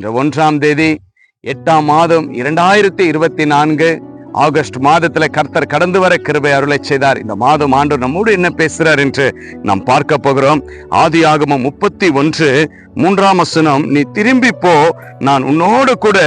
இந்த ஒன்றாம் தேதி எட்டாம் மாதம் இரண்டாயிரத்தி இருபத்தி நான்கு ஆகஸ்ட் மாதத்துல கர்த்தர் கடந்து வர கிருபை அருளை செய்தார். இந்த மாதம் ஆண்டு நம்மோடு என்ன பேசுறார் என்று நாம் பார்க்க போகிறோம். ஆதி ஆகமம் முப்பத்தி ஒன்று மூன்றாம் வசனம் நீ திரும்பி போ நான் உன்னோடு கூட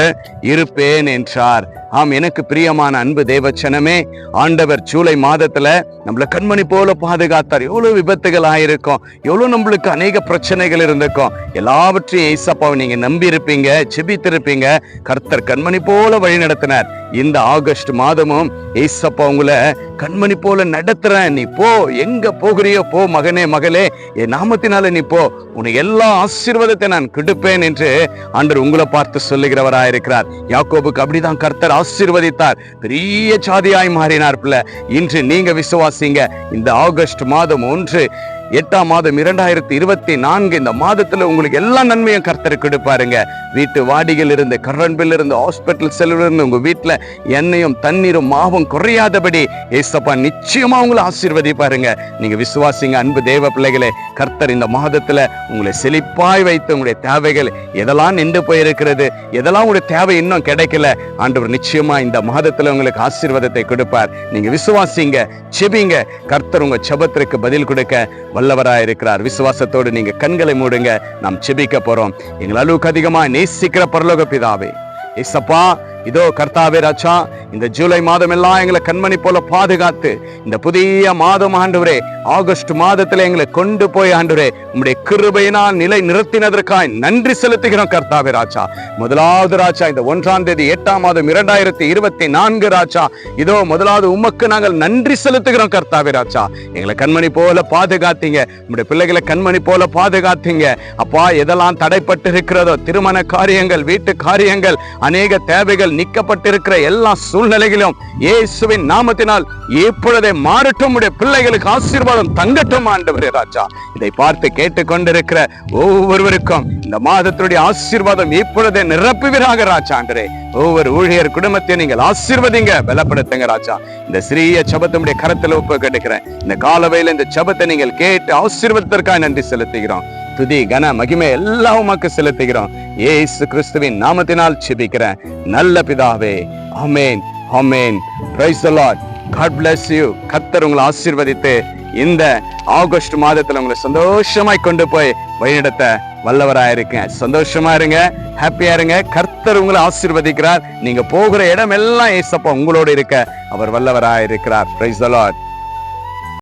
இருப்பேன் என்றார். ஆம் எனக்கு பிரியமான அன்பு தேவச்சனமே ஆண்டவர் ஜூலை மாதத்துல நம்மள கண்மணி போல பாதுகாத்தார். எவ்வளவு விபத்துகள் ஆயிருக்கும் எவ்வளவு நம்மளுக்கு அநேக பிரச்சனைகள் இருந்திருக்கும். எல்லாவற்றையும் ஏசப்பாவை நீங்க நம்பி இருப்பீங்க செபித்திருப்பீங்க கர்த்தர் கண்மணி போல வழி நடத்தினார். இந்த ஆகஸ்ட் மாதமும் ஏசப்பா உங்களை கண்மணி போல நடத்துறேன். நீ போ எங்க போகிறியோ போ மகனே மகளே என் நாமத்தினால நீ போ. உனக்கு எல்லா ஆசீர்வாதத்தை நான் கெடுப்பேன் என்று ஆண்டர் உங்களை பார்த்து சொல்லுகிறவராயிருக்கிறார். யாக்கோபுக்கு அப்படிதான் கர்த்தர் ஆசீர்வதித்தார். பெரிய சாதியாய் மாறினார் பிள்ளை. இன்று நீங்க விசுவாசிங்க. இந்த ஆகஸ்ட் மாதம் ஒன்று எட்டாம் மாதம் இரண்டாயிரத்தி இருபத்தி நான்கு இந்த மாதத்துல உங்களுக்கு எல்லா நன்மையும் கர்த்தருக்கு கொடுப்பாருங்க. வீட்டு வாடிகள் இருந்து கரண்பில் இருந்து ஹாஸ்பிட்டல் செலவு இருந்து உங்க வீட்டுல எண்ணெயும் தண்ணீரும் மாவும் குறையாதபடி ஏசப்பா நிச்சயமா உங்களை ஆசீர்வதிப்பாருங்க. நீங்க விசுவாசிங்க அன்பு தேவ பிள்ளைகளே கர்த்தர் இந்த மாதத்துல உங்களை செழிப்பாய் வைத்து உங்களுடைய தேவைகள் எதெல்லாம் நின்று போயிருக்கிறது எதெல்லாம் உங்களுடைய தேவை இன்னும் கிடைக்கல ஆண்டவர் நிச்சயமா இந்த மாதத்துல உங்களுக்கு ஆசீர்வாதத்தை கொடுப்பார். நீங்க விசுவாசிங்க செபிங்க கர்த்தர் உங்க செபத்திற்கு பதில் கொடுக்க வல்லவராயிருக்கிறார் விசுவாசத்தோடு நீங்க கண்களை மூடுங்க. நாம் செபிக்க போறோம். எங்கள் அளவுக்கு அதிகமா நேசிக்கிற பரலோக பிதாவே. ஏசப்பா இதோ கர்த்தாவே ராச்சா இந்த ஜூலை மாதம் எல்லாம் எங்களை கண்மணி போல பாதுகாத்து இந்த புதிய மாதம் ஆண்டுவரே ஆகஸ்ட் மாதத்துல எங்களை கொண்டு போய் ஆண்டுவரே உங்களுடைய கிருபையினால் நிலை நிறுத்தினதற்காய் நன்றி செலுத்துகிறோம் கர்த்தாவே ராஜா. முதலாவது ராஜா இந்த ஒன்றாம் தேதி எட்டாம் மாதம் இரண்டாயிரத்தி இருபத்தி நான்கு ராஜா இதோ முதலாவது உமக்கு நாங்கள் நன்றி செலுத்துகிறோம் கர்த்தாவே ராஜா. எங்களை கண்மணி போல பாதுகாத்தீங்க உங்களுடைய பிள்ளைகளை கண்மணி போல பாதுகாத்தீங்க. அப்பா எதெல்லாம் தடைப்பட்டு இருக்கிறதோ திருமண காரியங்கள் வீட்டு காரியங்கள் அநேக தேவைகள் நிக்கப்பட்டிருக்கிற எல்லா சூழ்நிலைகளிலும் இயேசுவின் நாமத்தினால் இப்பொழுதே மாறட்டும். உடைய பிள்ளைகளுக்கு ஆசீர்வாதம் தங்கட்டும் ஆண்டவரே ராஜா. இதை பார்த்து கேட்டுக்கொண்டிருக்கிற ஒவ்வொருவருக்கும் இந்த மாதத்தினுடைய ஆசீர்வாதம் இப்பொழுதே நிரப்புவீராக ராஜா ஆண்டரே ஒவ்வொரு ஊழியர் குடும்பத்தை நீங்கள் ஆசீர்வதிங்க பலப்படுத்துங்க ராஜா. இந்த சிறிய சபத்தினுடைய கரத்தில் ஒப்பு கெடுக்கிறேன் இந்த காலவையில் இந்த சபத்தை நீங்கள் கேட்டு ஆசீர்வதற்காக நன்றி செலுத்துகிறோம். துதி கன மகிமை எல்லாம் உமக்கு செலுத்துகிறோம். ஏசு கிறிஸ்துவின் நாமத்தினால் சிபிக்கிறேன் நல்ல பிதாவே அமேன் ஆமென். Praise lord god bless you கர்த்தர் உங்களை ஆசீர்வதித்து இந்த ஆகஸ்ட் மாதத்துல உங்களை சந்தோஷமாய் கொண்டு போய் வழிநடத்த வல்லவராக இருக்கேன். சந்தோஷமா இருங்க ஹாப்பியா இருங்க. கர்த்தர் உங்களை ஆசீர்வதிக்கிறார். நீங்க போகிற இடம் எல்லாம் ஏசப்பா உங்களோட இருக்க அவர் வல்லவராக இருக்கிறார். Praise the Lord